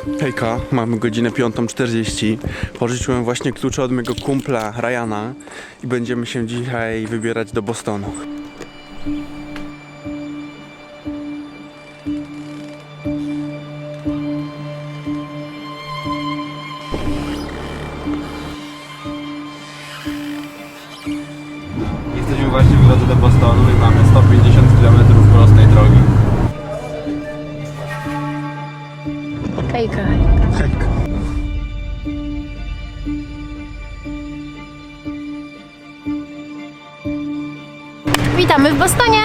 Hejka, mamy godzinę 5.40. Pożyczyłem właśnie klucze od mojego kumpla Ryana i będziemy się dzisiaj wybierać do Bostonu. Jesteśmy właśnie w drodze do Bostonu i mamy 150 km prostej Hejka. Hejka. Witamy w Bostonie.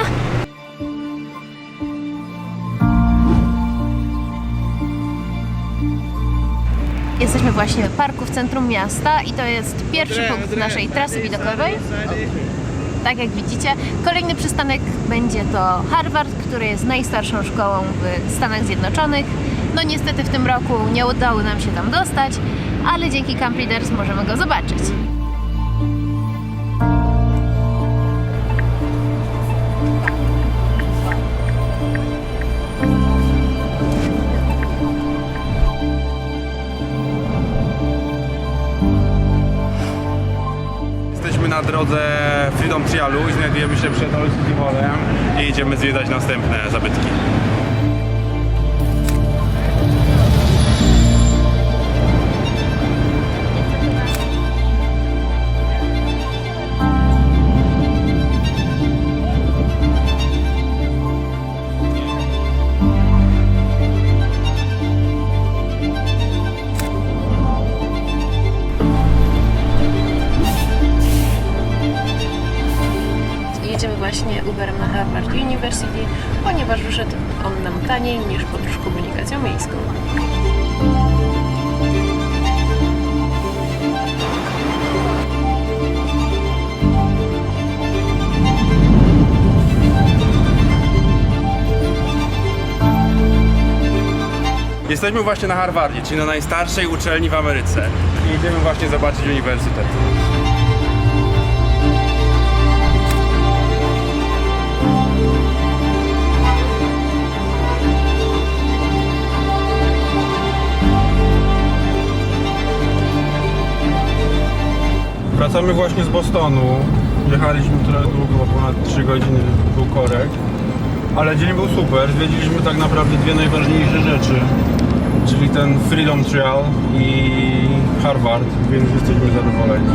Jesteśmy właśnie w parku w centrum miasta i to jest pierwszy punkt naszej trasy widokowej. Tak jak widzicie, kolejny przystanek będzie to Harvard, który jest najstarszą szkołą w Stanach Zjednoczonych. No niestety w tym roku nie udało nam się tam dostać, ale dzięki Camp Leaders możemy go zobaczyć. Jesteśmy na drodze Freedom Trialu i znajdujemy się przed Hallem i idziemy zwiedzać następne zabytki. Jedziemy właśnie Uberem na Harvard University, ponieważ wyszedł on nam taniej niż podróż komunikacją miejską. Jesteśmy właśnie na Harvardzie, czyli na najstarszej uczelni w Ameryce. I idziemy właśnie zobaczyć uniwersytet. Wracamy właśnie z Bostonu. Jechaliśmy trochę długo, ponad 3 godziny był korek. Ale dzień był super. Zwiedziliśmy tak naprawdę dwie najważniejsze rzeczy. Czyli ten Freedom Trail i Harvard, więc jesteśmy zadowoleni.